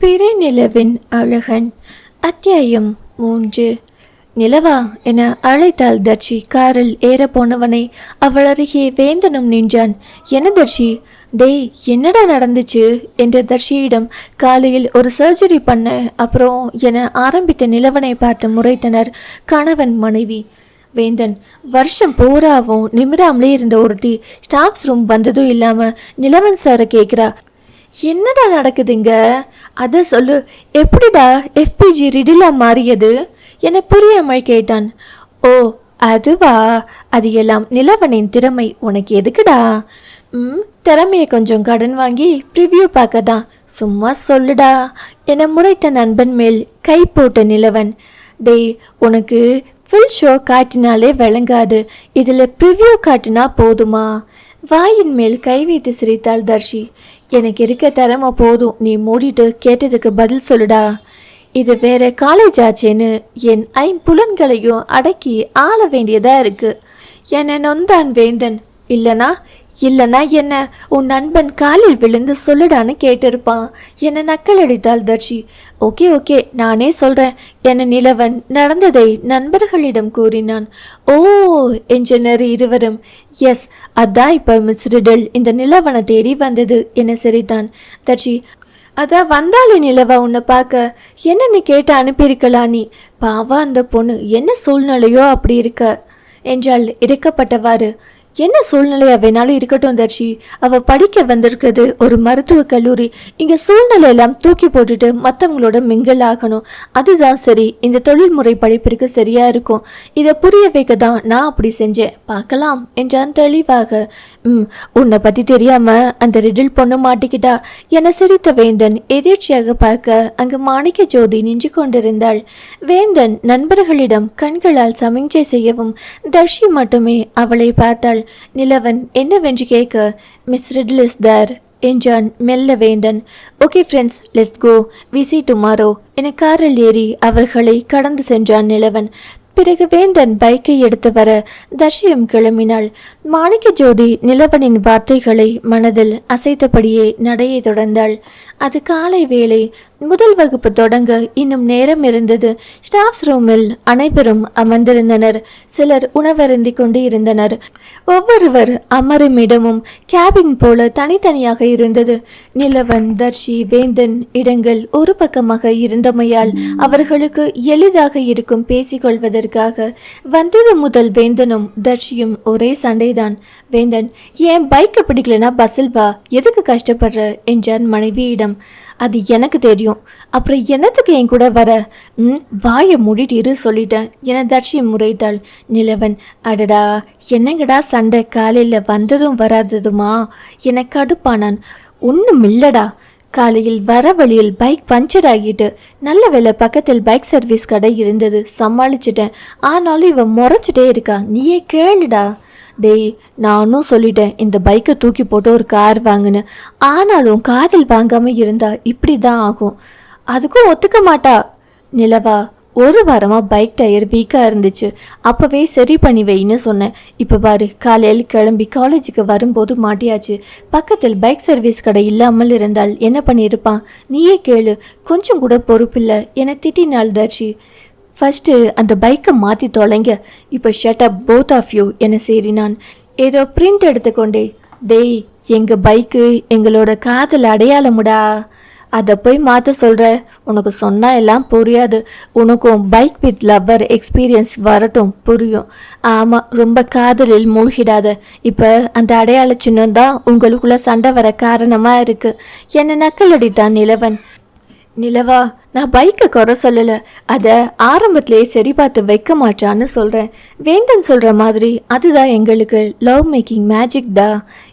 பிறை நிலவின் அழகன். அத்தியாயம் மூன்று. நிலவா என அழைத்தாள் தர்ஷி. காரில் ஏற போனவனை அவள் அருகே வேந்தனும் நின்றான். என்ன தர்ஷி? டேய் என்னடா நடந்துச்சு? என்ற தர்ஷியிடம் காலையில் ஒரு சர்ஜரி பண்ண அப்புறம் என ஆரம்பித்த நிலவனை பார்த்து முறைத்தனர் கணவன் மனைவி. வேந்தன் வருஷம் பூராவும் நிமிராமலே இருந்த ஒருத்தி. ஸ்டாஃப்ஸ் ரூம் வந்ததும் இல்லாம நிலவன் சாரை கேட்குறா. என்னடா நடக்குதுங்க? அதை சொல்லு. எப்படிடா எஃபிஜி ரிடிலாக மாறியது? என புரியாமல் கேட்டான். ஓ அதுவா? அது எல்லாம் நிலவனின் திறமை. உனக்கு எதுக்குடா? ம் திறமையை கொஞ்சம் கடன் வாங்கி ப்ரிவ்யூ பார்க்க தான் சும்மா சொல்லுடா. என முறைத்த நண்பன் மேல் கை போட்ட நிலவன். டேய் உனக்கு ஃபுல் ஷோ காட்டினாலே விளங்காது. இதில் ப்ரிவ்யூ காட்டினா போதுமா? வாயின் மேல் கை வைத்து சிரித்தாள் தர்ஷி. எனக்கு இருக்க திறமை போதும். நீ மூடிட்டு கேட்டதுக்கு பதில் சொல்லுடா. இது வேற காலேஜ் ஆச்சேன்னு என் ஐம்புலன்களையும் அடக்கி ஆள வேண்டியதா இருக்கு. என நொந்தான் வேந்தன். இல்லனா இல்லனா என்ன? உன் நண்பன் காலில் விழுந்து சொல்லுடான்னு கேட்டிருப்பான். என்னை நக்கல் அடித்தாள் தர்ஷி. ஓகே ஓகே நானே சொல்றேன். என நிலவன் நடந்ததை நண்பர்களிடம் கூறினான். ஓ என்றனர் இருவரும். எஸ் அதான் இப்ப மிஸ் ரிடல். இந்த நிலவனை தேடி வந்தது என சிரித்தான். தர்ஷி அதான் வந்தாலே நிலவா உன்னை பார்க்க. என்னன்னு கேட்டு அனுப்பியிருக்கலாம் நீ? பாவா அந்த பொண்ணு. என்ன சூழ்நிலையோ அப்படி இருக்க. என்றால் இறக்கப்பட்டவாறு. என்ன சூழ்நிலையா வேணாலும் இருக்கட்டும் தர்ஷி. அவ படிக்க வந்திருக்கிறது ஒரு மருத்துவ கல்லூரி. இங்க சூழ்நிலை எல்லாம் தூக்கி போட்டுட்டு மற்றவங்களோட மிங்கல் ஆகணும். அதுதான் சரி. இந்த தொழில்முறை படிப்பிற்கு சரியா இருக்கும். இதை புரிய வைக்க தான் நான் அப்படி செஞ்சேன். பார்க்கலாம் என்றான் தெளிவாக. ம் உன்னை பத்தி தெரியாம அந்த ரிடில் பொண்ணு மாட்டிக்கிட்டா? என சிரித்த வேந்தன் எதிர்ச்சியாக பார்க்க அங்கு மாணிக்க ஜோதி நின்று கொண்டிருந்தாள். வேந்தன் நண்பர்களிடம் கண்களால் சமிஞ்சை செய்யவும் தர்ஷி மட்டுமே அவளை பார்த்தாள். நிலவன் என்னவென்று கேட்க மிஸ் ரிடில் இஸ் தேர் என்றான் மெல்ல வேண்டன் okay friends let's go we see tomorrow என காரில் ஏறி அவர்களை கடந்து சென்றான் நிலவன். பிறகு வேந்தன் பைக்கை எடுத்து வர தஷியும் கிளம்பினாள். மாணிக்க ஜோதி நிலவனின் வார்த்தைகளை மனதில் அசைத்தபடியே நடையை தொடர்ந்தாள். அது காலை வேளை முதல் வகுப்பு தொடங்க இன்னும் நேரம் இருந்தது. ஸ்டாஃப்ஸ் ரூமில் அனைவரும் அமர்ந்திருந்தனர். சிலர் உணவருந்தி கொண்டு இருந்தனர் ஒவ்வொருவர் அமரும் இடமும் கேபின் போல தனித்தனியாக இருந்தது. நிலவன் தர்ஷி வேந்தன் இடங்கள் ஒரு பக்கமாக இருந்தமையால் அவர்களுக்கு எளிதாக இருக்கும் பேசிக்கொள்வதற்கு பேசிக்கொள்வதற்காக வந்தது முதல் வேந்தனும் தர்ஷியும் ஒரே சண்டைதான். வேந்தன் ஏன் பைக்கை பிடிக்கலனா பஸ்ஸில் வா எதுக்கு கஷ்டப்படுற? என்றான் மனைவியிடம். அது எனக்கு தெரியும். அப்புறம் என்னத்துக்கு என் கூட வர? ம் வாயை மூடிட்டு இரு சொல்லிட்டேன். என தர்ஷி முறைத்தாள். நிலவன் அடடா என்னங்கடா சண்டை? காலையில் வந்ததும் வராததுமா? என கடுப்பானான். ஒன்றும் இல்லடா. காலையில் வர வழியில் பைக் பஞ்சர் ஆகிட்டு நல்ல வேலை பக்கத்தில் பைக் சர்வீஸ் கடை இருந்தது. சமாளிச்சிட்டேன். ஆனாலும் இவன் முறைச்சிட்டே இருக்கா. நீயே கேளுடா. டேய் நானும் சொல்லிட்டேன் இந்த பைக்கை தூக்கி போட்டு ஒரு கார் வாங்கினேன். ஆனாலும் காதல் வாங்காமல் இருந்தா இப்படி தான் ஆகும். அதுக்கும் ஒத்துக்க மாட்டா. நிலவா ஒரு வாரமாக பைக் டயர் வீக்காக இருந்துச்சு. அப்போவே சரி பண்ணி வைன்னு சொன்னேன். இப்போ பாரு காலையில் கிளம்பி காலேஜுக்கு வரும்போது மாட்டியாச்சு. பக்கத்தில் பைக் சர்வீஸ் கடை இல்லாமல் இருந்தால் என்ன பண்ணியிருப்பான்? நீயே கேளு கொஞ்சம் கூட பொறுப்பில்லை என திட்டினாள் தர்ஷி. ஃபர்ஸ்ட்டு அந்த பைக்கை மாற்றி தொலைங்க. இப்போ shut up both of you என சேரினான். ஏதோ பிரிண்ட் எடுத்துக்கொண்டே டேய் எங்கள் பைக்கு எங்களோட காதல் அடையாளமுடா. அதை போய் மாற்ற சொல்கிற உனக்கு சொன்னால் எல்லாம் புரியாது. உனக்கும் பைக் வித் லவ்வர் எக்ஸ்பீரியன்ஸ் வரட்டும் புரியும். ஆமாம் ரொம்ப காதலில் மூழ்கிடாத. இப்போ அந்த அடையாள சின்னம் தான் உங்களுக்குள்ள சண்டை வர காரணமாக இருக்குது என்னை நக்கல் அடித்தான் நிலவன்? நிலவா நான் பைக்கை குறை சொல்லலை. அதை ஆரம்பத்திலே சரி பார்த்து வைக்க மாட்டான்னு சொல்கிறேன் வேந்தன் சொல்கிற மாதிரி அதுதான் எங்களுக்கு லவ் மேக்கிங் மேஜிக் டா?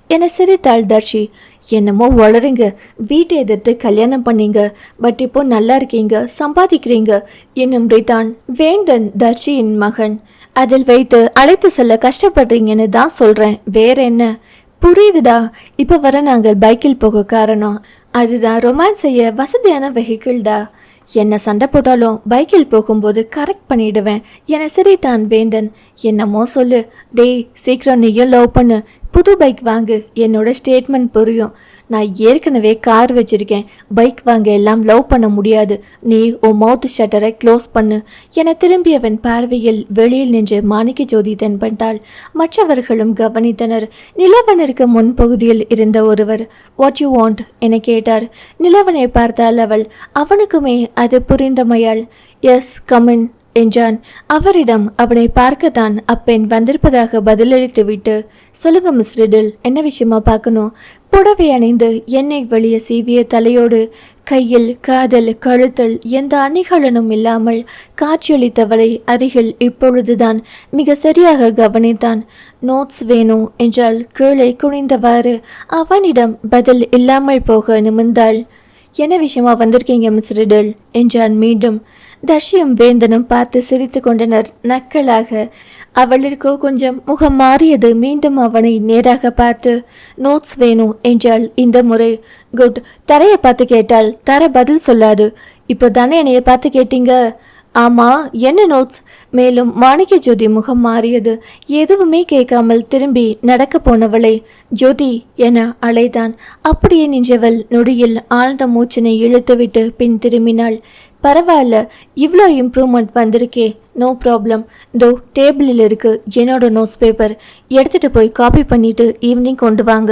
என சிரித்தாள் தர்ஷி என்னமோ வளருங்க. வீட்டை எதிர்த்து கல்யாணம் பண்ணீங்க. பட் இப்போ நல்லா இருக்கீங்க. சம்பாதிக்கிறீங்க. என்னும் தான் வேந்தன் தர்ஷியின் மகன். அதில் வைத்து அழைத்து செல்ல கஷ்டப்படுறீங்கன்னு தான் சொல்கிறேன் வேற என்ன? புரியுதுடா. இப்போ வர நாங்கள் பைக்கில் போக காரணம். அதுதான் ரொமான்ஸ் செய்ய வசதியான வெஹிக்கிள்டா. என்ன சண்டை போட்டாலும் பைக்கில் போகும்போது கரெக்ட் பண்ணிடுவேன். என சிரித்தான் வேந்தன். என்னமோ சொல்லு. டேய் சீக்கிரம் நீயும் லவ் பண்ணு. புது பைக் வாங்கு. என்னோட ஸ்டேட்மெண்ட் புரியும். நான் ஏற்கனவே கார் வச்சிருக்கேன். பைக் வாங்க எல்லாம் லவ் பண்ண முடியாது. நீ உன் மவுத் ஷட்டரை க்ளோஸ் பண்ணு. என திரும்பியவன் பார்வையில் வெளியில் நின்று மாணிக்க ஜோதி தென்பட்டாள் மற்றவர்களும் கவனித்தனர். நிலவனிற்கு முன்பகுதியில் இருந்த ஒருவர் வாட் யூ வாண்ட் என கேட்டார். நிலவனை பார்த்தால் அவள் அவனுக்குமே அது புரிந்தமையாள் எஸ் கமின் என்றான். அவரிடம் அவனை பார்க்கத்தான் அப்பெண் வந்திருப்பதாக பதிலளித்துவிட்டு சொல்லுங்க மிஸ் ரிடில் என்ன விஷயமா பார்க்கணும்? புடவை அணிந்து எண்ணெய் வழிய சீவிய தலையோடு கையில் காதல் கழுத்தல் எந்த அணிகலனும் இல்லாமல் காட்சியளித்தவளை அருகில் இப்பொழுதுதான் மிக சரியாக கவனித்தான். நோட்ஸ் வேணும் என்றால் கீழே குனிந்தவாறு அவனிடம் பதில் இல்லாமல் போக நிமிர்ந்தாள். என்ன விஷயமா வந்திருக்கீங்க மிஸ் ரிடில்? என்றான் மீண்டும். தர்ஷியும் வேந்தனும் பார்த்து சிரித்து கொண்டனர். நக்கலாக அவளிற்கோ கொஞ்சம் முகம் மாறியது. மீண்டும் அவனை நேராக பார்த்து நோட்ஸ் வேணும் என்றாள். இந்த முறை குட். தரையை பார்த்து கேட்டால் தர பதில் சொல்லாது. இப்போ தானே என்னைய பார்த்து கேட்டீங்க? ஆமா என்ன நோட்ஸ்? மேலும் மாணிக்க ஜோதி முகம் மாறியது. எதுவுமே கேட்காமல் திரும்பி நடக்க போனவளை ஜோதி என அழைத்தான். அப்படியே நின்றவள். நொடியில் ஆழ்ந்த மூச்சினை இழுத்துவிட்டு பின் திரும்பினாள். பரவாயில்ல இவ்வளோ இம்ப்ரூவ்மெண்ட் வந்திருக்கே நோ ப்ராப்ளம் தோ டேபிளில் இருக்கு என்னோட நோட்ஸ் பேப்பர் எடுத்துகிட்டு போய் காப்பி பண்ணிட்டு ஈவினிங் கொண்டு வாங்க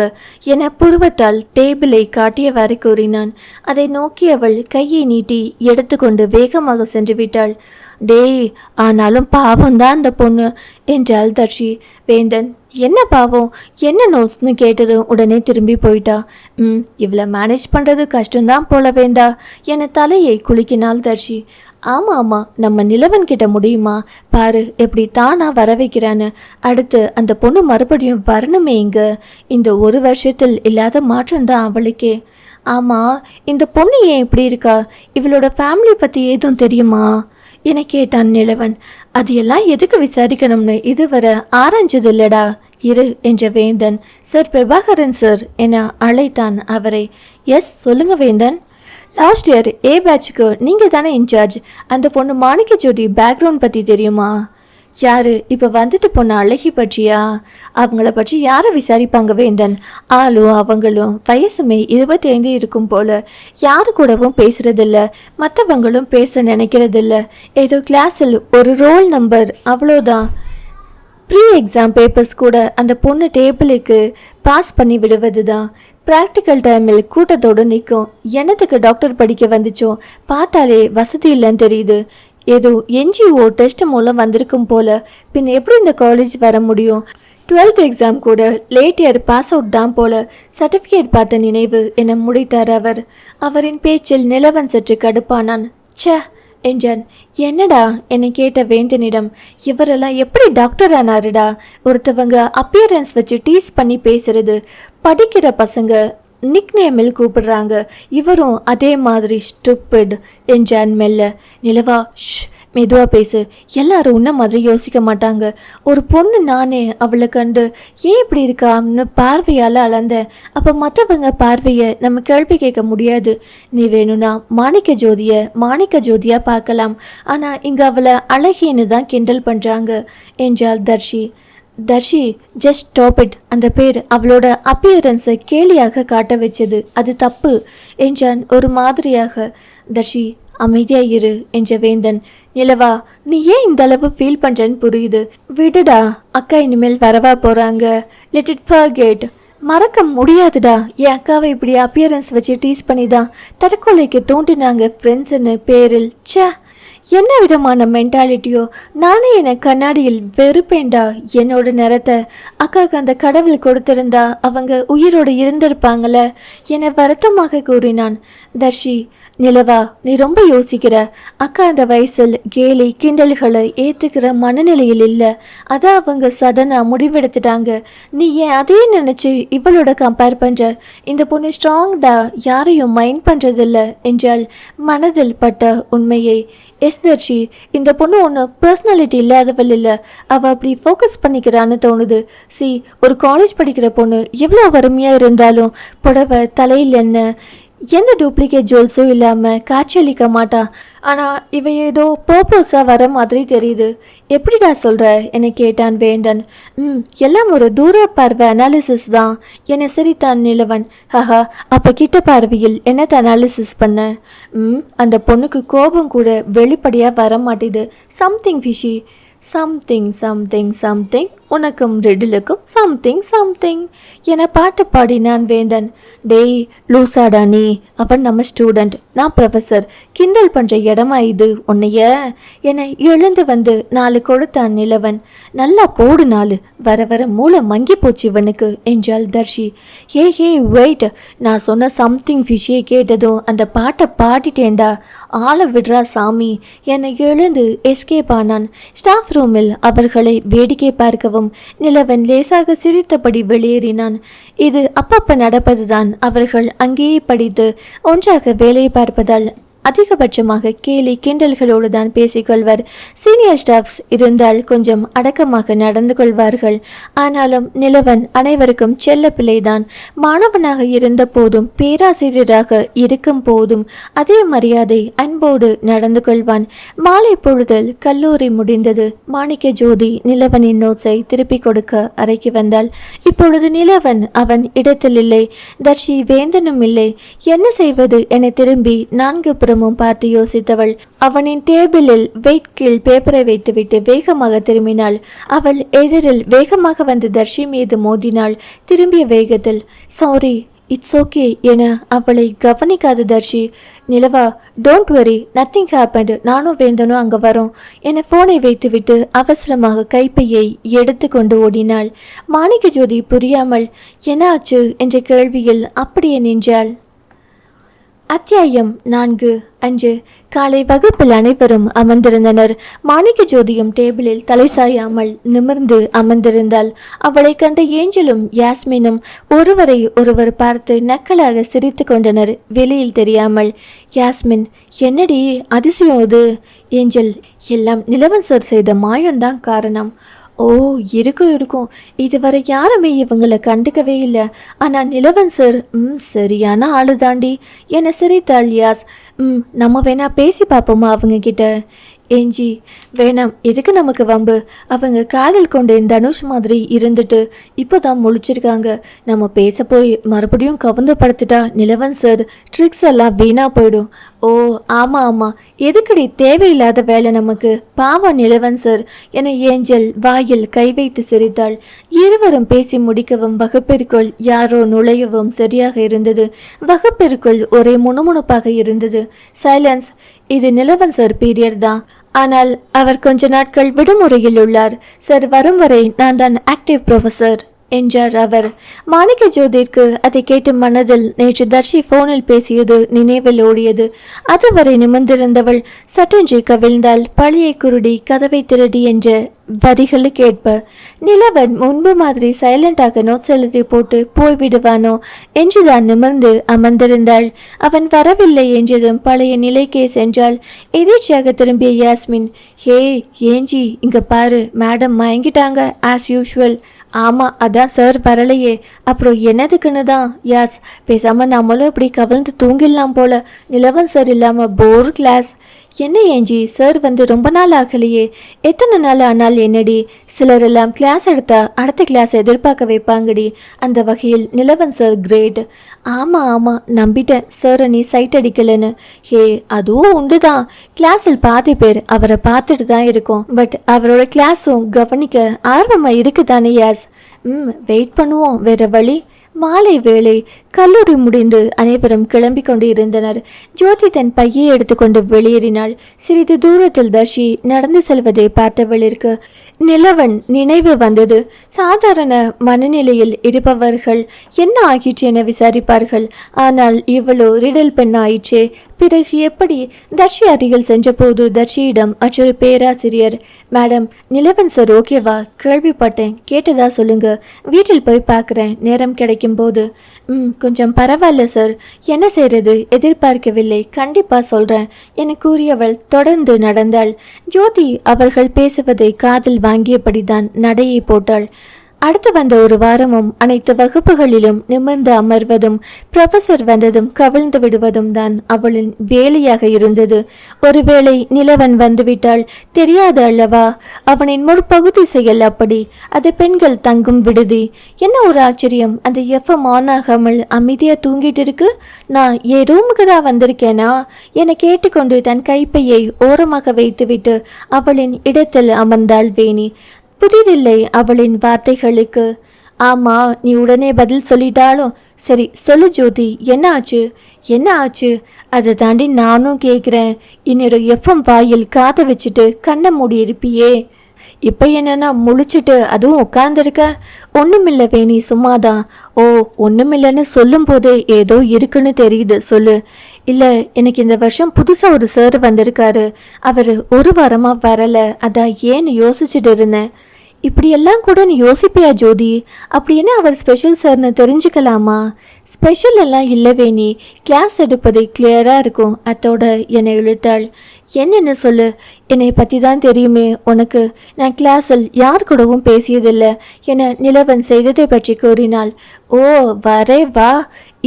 என புருவத்தால் டேபிளை காட்டியவாறு கூறினான். அதை நோக்கி அவள் கையை நீட்டி எடுத்துக்கொண்டு வேகமாக சென்று விட்டாள். டேய் ஆனாலும் பாவம்தான் அந்த பொண்ணு என்றாள் தர்ஷி. வேந்தன் என்ன பாவம்? என்ன நோட்ஸ்னு கேட்டது உடனே திரும்பி போயிட்டா. ம் இவளை மேனேஜ் பண்ணுறது கஷ்டம்தான் போல வேண்டா என தலையை குலுக்கினாள் தர்ஷி. ஆமாம் ஆமாம் நம்ம நிலவன் கிட்ட முடியுமா? பாரு எப்படி தானா வர வைக்கிறான்னு. அடுத்து அந்த பொண்ணு மறுபடியும் வரணுமே இங்க. இந்த ஒரு வருஷத்தில் இல்லாத மாற்றம் தான் அவளுக்கே. ஆமாம் இந்த பொண்ணு ஏன் இப்படி இருக்கா? இவளோட ஃபேமிலி பற்றி எதுவும் தெரியுமா? என கேட்டான் நிலவன். அது எல்லாம் எதுக்கு விசாரிக்கணும்னு இதுவரை ஆராய்ஞ்சது இல்லடா இரு என்ற வேந்தன். சார் பிரபாகரன் சார் என அழைத்தான் அவரை. எஸ் சொல்லுங்க வேந்தன். லாஸ்ட் இயர் ஏ பேட்சுக்கு நீங்கள் தானே இன்சார்ஜ். அந்த பொண்ணு மாணிக்க ஜோதி பேக்ரவுண்ட் பற்றி தெரியுமா? யாரு? இப்போ வந்துட்டு போன அழகி பற்றியா? அவங்கள பற்றி யாரை விசாரிப்பாங்க வேண்டன் ஆளும் அவங்களும். வயசுமே இருபத்தி ஐந்து இருக்கும் போல. யாரு கூடவும் பேசுறதில்ல. மற்றவங்களும் பேச நினைக்கிறதில்ல. ஏதோ கிளாஸில் ஒரு ரோல் நம்பர் அவ்வளோதான். ப்ரீ எக்ஸாம் பேப்பர்ஸ் கூட அந்த பொண்ணு டேபிளுக்கு பாஸ் பண்ணி விடுவது தான் ப்ராக்டிக்கல் டைமில் கூட்டத்தோடு நிற்கும். என்னத்துக்கு டாக்டர் படிக்க வந்துச்சோ? பார்த்தாலே வசதி இல்லைன்னு தெரியுது. ஏதோ என்ஜிஓ டெஸ்ட் மூலம் வந்திருக்கும் போல. பின் எப்படி இந்த காலேஜ் வர முடியும்? டுவெல்த் எக்ஸாம் கூட லேட் இயர் பாஸ் அவுட் தான் போல. சர்டிஃபிகேட் பார்த்த நினைவு என முடித்தார் அவர். அவரின் பேச்சில் நிலவன் சற்று கடுப்பானான். ச்சே என்றான் என்னடா என்னை கேட்ட வேந்தனிடம்? இவரெல்லாம் எப்படி டாக்டர் ஆனாருடா? ஒருத்தவங்க அப்பியரன்ஸ் வச்சு டீஸ் பண்ணி பேசுறது. படிக்கிற பசங்க நிக்நேமில் கூப்பிடுறாங்க. இவரும் அதே மாதிரி ஸ்டூப்பிட் என்றான் மெல்ல நிலவா ஷ் மெதுவாக பேசு. எல்லாரும் உன்ன மாதிரி யோசிக்க மாட்டாங்க. ஒரு பொண்ணு நானே அவளை கண்டு ஏன் இப்படி இருக்கான்னு பார்வையால் அளந்தேன். அப்போ மற்றவங்க பார்வையை நம்ம கேள்வி கேட்க முடியாது. நீ வேணும்னா மாணிக்க ஜோதியை மாணிக்க ஜோதியாக பார்க்கலாம். ஆனால் இங்கே அவளை அழகின்னு தான் கிண்டல் பண்ணுறாங்க என்றாள் Darshi. Darshi just stop it அந்த பேர் அவளோட அப்பியரன்ஸை கேலியாக காட்ட வச்சது. அது தப்பு என்றான் ஒரு மாதிரியாக. தர்ஷி அமைதியாக இரு என்ற வேந்தன். நிலவா நீ ஏன் இந்த அளவு ஃபீல் பண்றேன்னு புரியுது. விடுடா அக்கா இனிமேல் வரவா போறாங்க. லெட் இட் ஃபர்கெட் மறக்க முடியாதுடா. என் அக்காவை இப்படி அப்பியரன்ஸ் வச்சு டீஸ் பண்ணி தான் தற்கொலைக்கு தூண்டினாங்க ஃப்ரெண்ட்ஸுன்னு பேரில். ச்சே! என்ன விதமான மென்டாலிட்டியோ நானே என கண்ணாடியில் வெறுப்பேன்டா என்னோட நிறத்தை அக்காவுக்கு அந்த கடவுள் கொடுத்திருந்தா அவங்க உயிரோடு இருந்திருப்பாங்கள என வருத்தமாக கூறினான். தர்ஷி நிலவா நீ ரொம்ப யோசிக்கிற. அக்கா அந்த வயசில் கேலி கிண்டல்களை ஏற்றுக்கிற மனநிலையில் இல்லை. அதான் அவங்க சடனாக முடிவெடுத்துட்டாங்க. நீ ஏன் அதே நினச்சி இவளோட கம்பேர் பண்ணுற இந்த பொண்ணு ஸ்ட்ராங்டா யாரையும் மைண்ட் பண்ணுறதில்ல என்றால் மனதில் பட்ட உண்மையை. எஸ் தர்ஷி இந்த பொண்ணு ஒன்று பர்சனாலிட்டி இல்லாதவள் இல்லை. அவள் அப்படி ஃபோக்கஸ் பண்ணிக்கிறான்னு தோணுது. சி ஒரு காலேஜ் படிக்கிற பொண்ணு எவ்வளோ வறுமையாக இருந்தாலும் புடவை தலையில் என்ன எந்த டூப்ளிகேட் ஜுவல்ஸும் இல்லாமல் காட்சியளிக்க மாட்டா. ஆனால் இவ ஏதோ பர்பஸாக வர மாதிரி தெரியுது. எப்படிடா சொல்கிற என்னை கேட்டான் வேந்தன். ம் எல்லாம் ஒரு தூர பார்வை அனாலிசிஸ் தான். என்னை சிரித்தான் நிலவன். ஹஹா அப்போ கிட்ட பார்வையில் என்னத்தை அனாலிசிஸ் பண்ண? ம் அந்த பொண்ணுக்கு கோபம் கூட வெளிப்படையாக வர மாட்டேது. Something fishy something something something உனக்கும் ரெடிலுக்கும் சம்திங் சம்திங் என பாட்டு பாடினான் வேந்தன். டேய் லூசாடா நீ. அவன் நம்ம ஸ்டூடெண்ட் நான் ப்ரொஃபஸர் கிண்டல் பண்ணுற இடமா இது உன்னைய? என எழுந்து வந்து நாலு கொடுத்தான் நிலவன். நல்லா போடு நாலு. வர வர மூளை மங்கி போச்சு இவனுக்கு என்றாள் தர்ஷி. ஏ ஹே வெயிட் நான் சொன்ன சம்திங் ஃபிஷ்ஷே கேட்டதும் அந்த பாட்டை பாடிட்டேன்டா. ஆளை விடுறா சாமி. என எழுந்து எஸ்கேப் ஆனான். ஸ்டாஃப் ரூமில் அவர்களை வேடிக்கை பார்க்க பார்க்கவும் நிலவன் லேசாக சிரித்தபடி வெளியேறினான். இது அப்பப்ப நடப்பதுதான். அவர்கள் அங்கேயே படித்து ஒன்றாக வேலை பார்ப்பதால் அதிகபட்சமாக கேலி கிண்டல்களோடு தான் பேசிக்கொள்வர். சீனியர் ஸ்டாஃப்ஸ் இருந்தால் கொஞ்சம் அடக்கமாக நடந்து கொள்வார்கள். ஆனாலும் நிலவன் அனைவருக்கும் செல்ல பிள்ளைதான். மாணவனாக இருந்த போதும் பேராசிரியராக இருக்கும் போதும் அதே மரியாதை அன்போடு நடந்து கொள்வான். மாலை பொழுதில் கல்லூரி முடிந்தது. மாணிக்க ஜோதி நிலவனின் நோட்ஸை திருப்பிக் கொடுக்க அறைக்கு வந்தாள். இப்பொழுது நிலவன் அவன் இடத்தில் இல்லை தர்ஷி வேந்தனும் இல்லை. என்ன செய்வது என திரும்பி நான்கு புறமும் பார்த்து யோசித்தவள் அவனின் டேபிளில் வெயிட் கீழ் பேப்பரை வைத்துவிட்டு வேகமாக திரும்பினாள். அவள் எதிரில் வேகமாக வந்து தர்ஷி மீது மோதினாள். திரும்பிய வேகத்தில் சாரி இட்ஸ் ஓகே என அவளை கவனிக்காத தர்ஷி நிலவா டோன்ட் வரி நத்திங் ஹேப்பண்ட் நானும் வேந்தனும் அங்கே வரோம் என ஃபோனை வைத்துவிட்டு அவசரமாக கைப்பையை எடுத்து கொண்டு ஓடினாள். மாணிக்க ஜோதி புரியாமல் என்ன ஆச்சு என்ற கேள்வியில் அப்படியே நின்றாள். அத்தியாயம் நான்கு. அன்று காலை வகுப்பில் அனைவரும் அமர்ந்திருந்தனர். மாணிக்க ஜோதியும் டேபிளில் தலை சாயாமல் நிமிர்ந்து அமர்ந்திருந்தாள். அவளை கண்ட ஏஞ்சலும் யாஸ்மினும் ஒருவரை ஒருவர் பார்த்து நக்கலாக சிரித்து கொண்டனர். வெளியில் தெரியாமல் யாஸ்மின் என்னடி அதிசயம் இது? ஏஞ்சல் எல்லாம் நிலவன் சார் செய்த மாயம்தான் காரணம். ஓ இருக்கும் இருக்கும். இதுவரை யாருமே இவங்களை கண்டுக்கவே இல்லை. ஆனால் நிலவன் சார் ம் சரியான ஆளு தாண்டி என சிரித்தாள் யாஸ் ம் நம்ம வேணா பேசி பார்ப்போமா அவங்க கிட்ட ஏஞ்சி வேணாம் எதுக்கு நமக்கு வம்பு? அவங்க காதல் கொண்டு தனுஷ் மாதிரி இருந்துட்டு இப்போ தான் முழிச்சிருக்காங்க. நம்ம பேச போய் மறுபடியும் கவுந்து படுத்துட்டா நிலவன் சார் ட்ரிக்ஸ் எல்லாம் வீணாக போயிடும். ஓ ஆமாம் ஆமாம் எதுக்கடி தேவையில்லாத வேலை நமக்கு? பாவம் நிலவன் சார். என ஏஞ்சல் வாயில் கை வைத்து சிரித்தாள். இருவரும் பேசி முடிக்கவும் வகுப்பிற்குள் யாரோ நுழையவும் சரியாக இருந்தது. வகுப்பிற்குள் ஒரே முணுமுணுப்பாக இருந்தது. சைலன்ஸ் இது நிலவன் சார் பீரியட் தான். ஆனால் அவர் கொஞ்ச நாட்கள் விடுமுறையில் உள்ளார். சார் வரும் வரை நான் தான் ஆக்டிவ் ப்ரொஃபஸர். என்றார் அவர். மாணிக்க ஜோதிற்கு அதை கேட்டு மனதில் நேற்று தர்ஷி போனில் பேசியது நினைவில் ஓடியது. அதுவரை நிமிர்ந்திருந்தவள் சட்டென்று கவிழ்ந்தால் பழைய குருடி கதவை திருடி என்ற வரிகளுக்கு கேட்ப. நிலவன் முன்பு மாதிரி சைலண்டாக நோட்ஸ் எழுதி போட்டு போய்விடுவானோ என்றுதான் நிமிர்ந்து அமர்ந்திருந்தாள். அவன் வரவில்லை என்றதும் பழைய நிலைக்கே சென்றாள். எதிர்ச்சியாக திரும்பிய யாஸ்மின் ஹே ஏஞ்சி இங்க பாரு மேடம் மயங்கிட்டாங்க ஆஸ் யூஷுவல் ஆமாம் அதான் சார் வரலையே. அப்புறம் என்னதுக்குன்னு தான் யாஸ் பேசாமல் நம்மளும் இப்படி கவிழ்ந்து தூங்கிடலாம் போல. நிலவன் சார் இல்லாமல் போர் கிளாஸ் என்ன ஏஞ்சி? சார் வந்து ரொம்ப நாள் ஆகலையே. எத்தனை நாள் ஆனால் என்னடி? சிலரெல்லாம் கிளாஸ் எடுத்தா அடுத்த கிளாஸ் எதிர்பார்க்க வைப்பாங்கடி. அந்த வகையில் நிலவன் சார் கிரேட் ஆமாம் ஆமாம் நம்பிட்டேன். சாரை நீ சைட் அடிக்கலைன்னு. ஹே அதுவும் உண்டு தான் கிளாஸில் பாதி பேர் அவரை பார்த்துட்டு தான் இருக்கோம். பட் அவரோட கிளாஸும் கவனிக்க ஆர்வமாக இருக்கு தானே யாஸ்? ம் வெயிட் பண்ணுவோம். வேறு வழி? மாலை வேளை கல்லூரி முடிந்து அனைவரும் கிளம்பி கொண்டு இருந்தனர் ஜோதி தன் பையை எடுத்துக்கொண்டு வெளியேறினாள். சிறிது தூரத்தில் தர்ஷி நடந்து செல்வதை பார்த்தவளிற்கு நிலவன் நினைவு வந்தது. சாதாரண மனநிலையில் இருப்பவர்கள் என்ன ஆகிற்று என விசாரிப்பார்கள். ஆனால் இவ்வளோ ரிடல் பெண் ஆயிற்றே பிறகு எப்படி? தர்ஷி அருகில் சென்றபோது தர்ஷியிடம் மற்றொரு பேராசிரியர் மேடம் நிலவன் சார் ஓகேவா? கேள்விப்பட்டேன். கேட்டதா சொல்லுங்க. வீட்டில் போய் பார்க்குறேன். நேரம் கிடைக்கும் போது ம் கொஞ்சம் பரவாயில்ல சார். என்ன செய்யறது எதிர்பார்க்கவில்லை. கண்டிப்பா சொல்றேன் என கூறியவள் தொடர்ந்து நடந்தாள். ஜோதி அவர்கள் பேசுவதை காதில் வாங்கியபடிதான் நடையை போட்டாள். அடுத்து வந்த ஒரு வாரமும் அனைத்து வகுப்புகளிலும் நிமிர்ந்து அமர்வதும் ப்ரொஃபசர் வந்ததும் கவிழ்ந்து விடுவதும் தான் அவளின் வேலையாக இருந்தது. ஒருவேளை நிலவன் வந்துவிட்டால் தெரியாது அல்லவா? அவனின் முற்பகுதி செயல் அப்படி. அது பெண்கள் தங்கும் விடுதி. என்ன ஒரு ஆச்சரியம். அந்த எஃப்எம் ஆன் ஆகாமல் அமைதியா தூங்கிட்டு இருக்கு. நான் என் ரூமுக்கு தான் வந்திருக்கேனா? என கேட்டுக்கொண்டு தன் கைப்பையை ஓரமாக வைத்துவிட்டு அவளின் இடத்தில் அமர்ந்தாள் வேணி. புதிதில்லை அவளின் வார்த்தைகளுக்கு. ஆமா நீ உடனே பதில் சொல்லிட்டாலும். சரி சொல்லு ஜோதி என்ன ஆச்சு? என்ன ஆச்சு? அதை தாண்டி நானும் கேட்குறேன் இன்னொரு எஃப்எம் வாயில் காதை வச்சுட்டு கண்ணை மூடி இருப்பியே. இப்போ என்னன்னா முழிச்சிட்டு அதுவும் உட்காந்துருக்க ஒன்றுமில்ல வேணி சும்மாதான். ஓ ஒன்றுமில்லன்னு சொல்லும் போதே ஏதோ இருக்குன்னு தெரியுது சொல்லு. இல்லை எனக்கு இந்த வருஷம் புதுசாக ஒரு சார் வந்திருக்காரு. அவர் ஒரு வாரமாக வரலை. அதான் ஏன்னு யோசிச்சுட்டு இருந்தேன். இப்படியெல்லாம் கூட நீ யோசிப்பியா ஜோதி? அப்படி என்ன அவர் ஸ்பெஷல் சார்னு தெரிஞ்சுக்கலாமா? ஸ்பெஷல் எல்லாம் இல்லவே நீ. கிளாஸ் எடுப்பதை கிளியராக இருக்கும். அத்தோட என்னை இழுத்தாள். என்னென்னு சொல்லு. என்னை பற்றி தான் தெரியுமே. உனக்கு நான் கிளாஸில் யார் கூடவும் பேசியதில்லை என நிலவன் செய்ததை பற்றி கூறினாள். ஓ வரே வா.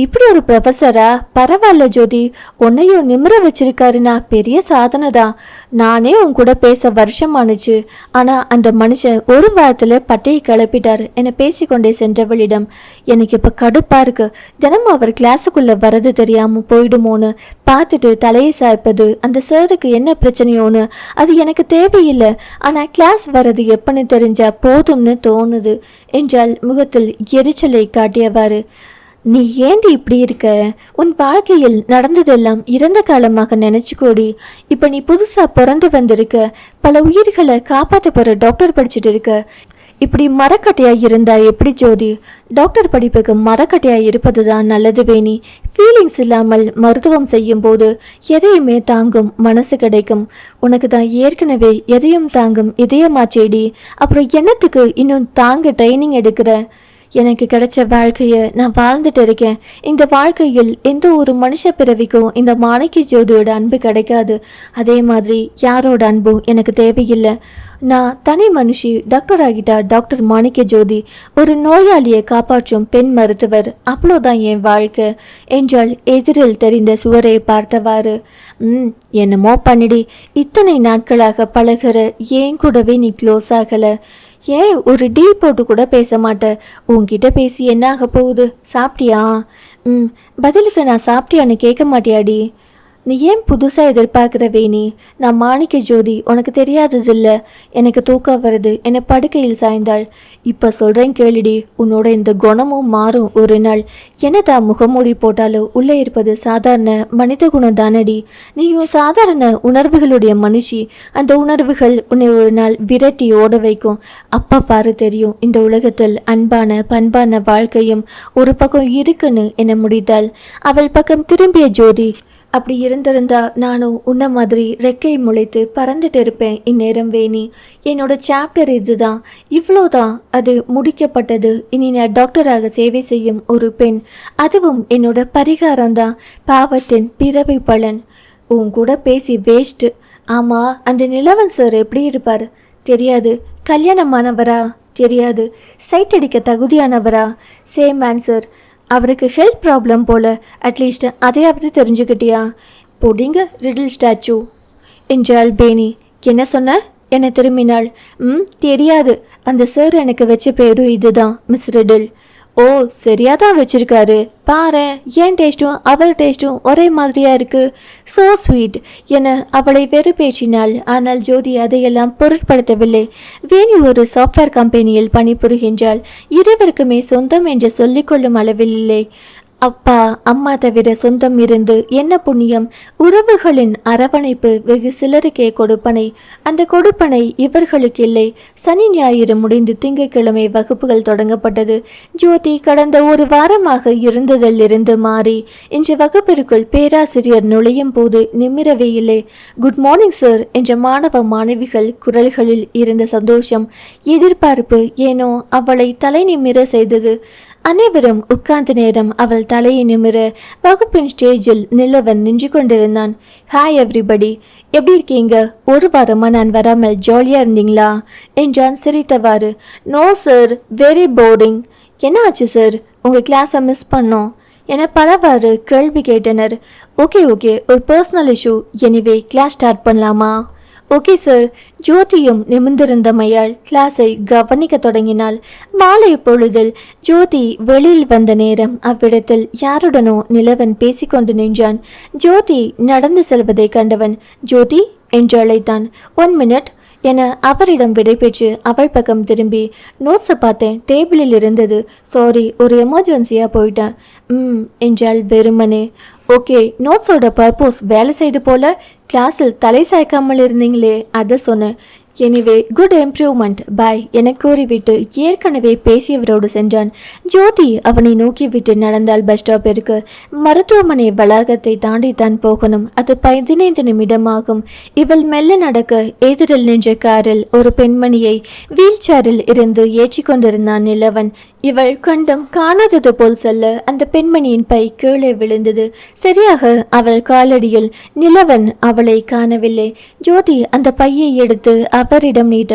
இப்படி ஒரு ப்ரொஃபஸரா பரவாயில்ல ஜோதி. உன்னையும் நிமிர வச்சிருக்காருனா பெரிய சாதனை தான் நானே உன் கூட பேச வருஷம் வருஷமானுச்சு ஆனால் அந்த மனுஷன் ஒரு வாரத்தில் பட்டையை கிளப்பிட்டாரு. என்னை பேசிக்கொண்டே சென்றவளிடம் எனக்கு இப்போ கடுப்பாக இருக்கு. தினமும் அவர் கிளாஸுக்குள்ளே வரது தெரியாமல் போயிடுமோன்னு பார்த்துட்டு தலையை சாய்ப்பது அந்த சாருக்கு என்ன பிரச்சனையோன்னு அது எனக்கு தேவையில்லை. ஆனால் கிளாஸ் வர்றது எப்பன்னு தெரிஞ்சால் போதும்னு தோணுது என்றால் முகத்தில் எரிச்சலை காட்டியவாறு. நீ ஏண்டி இப்படி இருக்க? உன் வாழ்க்கையில் நடந்ததெல்லாம் இறந்த காலமாக நினச்சி கூடி இப்போ நீ புதுசாக பிறந்து வந்திருக்க. பல உயிர்களை காப்பாற்ற போகிற டாக்டர் படிச்சுட்டு இருக்க. இப்படி மரக்கட்டையாக இருந்தா எப்படி ஜோதி? டாக்டர் படிப்புக்கு மரக்கட்டையாக இருப்பது தான் நல்லது வேணி. ஃபீலிங்ஸ் இல்லாமல் மருத்துவம் செய்யும் போது எதையுமே தாங்கும் மனசு கிடைக்கும். உனக்கு தான் ஏற்கனவே எதையும் தாங்கும் இதயமாச்சேடி. அப்புறம் என்னத்துக்கு இன்னும் தாங்க ட்ரைனிங் எடுக்கிற? எனக்கு கிடைச்ச வாழ்க்கையை நான் வாழ்ந்துட்டு இருக்கேன். இந்த வாழ்க்கையில் எந்த ஒரு மனுஷ பிறவிக்கும் இந்த மாணிக்க ஜோதியோட அன்பு கிடைக்காது. அதே மாதிரி யாரோட அன்பும் எனக்கு தேவையில்லை. நான் தனி மனுஷி டாக்டர் ஆகிட்டா டாக்டர் மாணிக்க ஜோதி ஒரு நோயாளியை காப்பாற்றும் பெண் மருத்துவர். அவ்வளோதான் என் வாழ்க்கை. என்றால் எதிரில் தெரிந்த சுவரை பார்த்தவாறு ம் என்னமோ பண்ணிடி. இத்தனை நாட்களாக பழகுற ஏன் கூடவே நீ க்ளோஸ் ஆகலை? ஏன் ஒரு டீ போட்டு கூட பேச மாட்டேன். உன்கிட்ட பேசி என்ன ஆக போகுது? சாப்பிட்டியா? ம் பதிலுக்கு நான் சாப்பிட்டியான்னு கேட்க மாட்டியாடி. நீ ஏன் புதுசாக எதிர்பார்க்குற வேணி? நான் மாணிக்க ஜோதி உனக்கு தெரியாததில்ல. எனக்கு தூக்கம் வருது என்னை படுக்கையில் சாய்ந்தாள். இப்போ சொல்கிறேன் கேளுடி உன்னோட இந்த குணமும் மாறும் ஒரு நாள். என்னதான் முகமூடி போட்டாலோ? உள்ளே இருப்பது சாதாரண மனித குணம் தானடி. நீயும் சாதாரண உணர்வுகளுடைய மனுஷி. அந்த உணர்வுகள் உன்னை ஒரு நாள் விரட்டி ஓட வைக்கும். அப்பா பாரு தெரியும் இந்த உலகத்தில் அன்பான பண்பான வாழ்க்கையும் ஒரு பக்கம் இருக்குன்னு என முடித்தாள். அவள் பக்கம் திரும்பிய ஜோதி அப்படி இருந்திருந்தா நானும் உன்ன மாதிரி ரெக்கை முளைத்து பறந்துட்டு இருப்பேன் இந்நேரம் வேணி. என்னோட சாப்டர் இதுதான். இவ்வளோதான் அது முடிக்கப்பட்டது. இனி நான் டாக்டராக சேவை செய்யும் ஒரு பெண். அதுவும் என்னோட பரிகாரம் தான் பாவத்தின் பிறவி பலன். உன் கூட பேசி வேஸ்ட்டு ஆமாம் அந்த நிலவன் சார் எப்படி இருப்பார்? தெரியாது. கல்யாணமானவரா? தெரியாது. சைட் அடிக்க தகுதியானவரா? சேம் ஆன்சர் அவருக்கு ஹெல்த் ப்ராப்ளம் போல அட்லீஸ்ட் அதையாவது தெரிஞ்சுக்கிட்டியா? பொடிங்க ரிடில் ஸ்டாச்சு என்றாள் பேனி என்ன சொன்ன என்னை திரும்பினாள். ம் தெரியாது. அந்த சார் எனக்கு வச்ச பேரும் இதுதான் மிஸ் ரிடில் ஓ சரியா தான் வச்சிருக்காரு. பாரு என் டேஸ்ட்டும் அவள் டேஸ்ட்டும் ஒரே மாதிரியா இருக்கு. சோ ஸ்வீட் என அவளை வெறுப்பேற்றினாள் ஆனால் ஜோதி அதையெல்லாம் பொருட்படுத்தவில்லை. வேணி ஒரு சாஃப்ட்வேர் கம்பெனியில் பணிபுரிகின்றாள். இருவருக்குமே சொந்தம் என்று சொல்லிக்கொள்ளும் அளவில் இல்லை. அப்பா அம்மா தவிர சொந்தம் இருந்து என்ன புண்ணியம்? உறவுகளின் அரவணைப்பு வெகு சிலருக்கே கொடுப்பனை. அந்த கொடுப்பனை இவர்களுக்கு இல்லை சனி ஞாயிறு முடிந்து திங்கட்கிழமை வகுப்புகள் தொடங்கப்பட்டது. ஜோதி கடந்த ஒரு வாரமாக இருந்ததிலிருந்து மாறி இன்று வகுப்பிற்குள் பேராசிரியர் நுழையும் போது நிமிரவே இல்லை. குட் மார்னிங் சார் என்ற மாணவ மாணவிகள் குரல்களில் இருந்த சந்தோஷம் எதிர்பார்ப்பு ஏனோ அவளை தலை நிமிர செய்தது. அனைவரும் உட்கார்ந்த நேரம் அவள் தலையை நிமிர வகுப்பின் ஸ்டேஜில் நிலவன் நின்று கொண்டிருந்தான். ஹாய் எவ்ரிபடி எப்படி இருக்கீங்க? ஒரு வாரமா நான் வராமல் ஜாலியா இருந்தீங்களா? என்றான் சிரித்தவாறு. நோ சார் வெரி போரிங் என்ன ஆச்சு சார் உங்கள் கிளாஸை மிஸ் பண்ணோம். என பலவாறு கேள்வி கேட்டனர். ஓகே ஓகே ஒரு personal issue anyway class start பண்ணலாமா? Okay sir. ஜோதியும் நிமிர்ந்திருந்தமையால் கிளாஸை கவனிக்க தொடங்கினாள். மாலை பொழுதில் ஜோதி வெளியில் வந்த நேரம் அவ்விடத்தில் யாருடனோ நிலவன் பேசிக்கொண்டு நின்றான். ஜோதி நடந்து செல்வதை கண்டவன் ஜோதி என்று அழைத்தான். ஒன் மினிட் என அவரிடம் விடைபெற்று அவள் பக்கம் திரும்பி நோட்ஸை பார்த்தேன். டேபிளில் இருந்தது. சாரி ஒரு எமர்ஜென்சியாக போயிட்டேன். ம் என்றாள் வெறுமனே. ஓகே நோட்ஸோட பர்பஸ் வேலை செய்து போல கிளாஸில் தலை சாய்க்காமல் இருந்தீங்களே அதை சொன்னேன். எனிவே குட் இம்ப்ரூவ்மெண்ட் பாய் என கூறிவிட்டு ஏற்கனவே பேசியவரோடு சென்றான். ஜோதி அவனை நோக்கிவிட்டு நடந்தால் பஸ் ஸ்டாப்பிற்கு மருத்துவமனை வளாகத்தை தாண்டி தான் போகணும். அது பதினைந்து நிமிடமாகும். இவள் மெல்ல நடக்க எதிரில் நின்ற காரில் ஒரு பெண்மணியை வீல் சேரில் இருந்து ஏற்றி கொண்டிருந்தான் நிலவன். இவள் கண்டும் காணாதது போல் செல்ல அந்த பெண்மணியின் பை கீழே விழுந்தது. சரியாக அவள் காலடியில் நிலவன் அவளை காணவில்லை. ஜோதி அந்த பையை எடுத்து அவரிடம் நீட்ட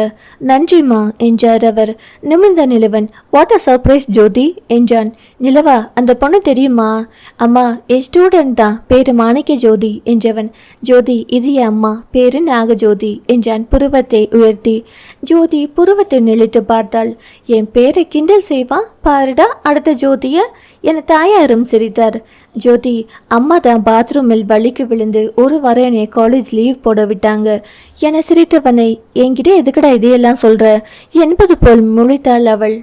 நன்றிம்மா என்றார் அவர். நிமிர்ந்த Nilavan what a surprise Jyothi என்றான். நிலவா அந்த பொண்ணு தெரியுமா? அம்மா என் ஸ்டூடெண்ட் தான் பேரு மாணிக்க ஜோதி என்றவன். ஜோதி இது என் அம்மா பேரு நாகஜோதி என்றான் புருவத்தை உயர்த்தி. ஜோதி புருவத்தை நெளித்து பார்த்தாள். என் பேரை கிண்டல் செய்வா பாருடா அடுத்த ஜோதியை. என தாயாரும் சிரித்தார். ஜோதி அம்மா தான் பாத்ரூமில் வலிக்கு விழுந்து ஒரு வாரம் என்னை காலேஜ் லீவ் போட விட்டாங்க என சிரித்தவனை என்கிட்ட எதுக்குடா இதையெல்லாம் சொல்ற? என்பது போல் முழித்தாள் அவள்.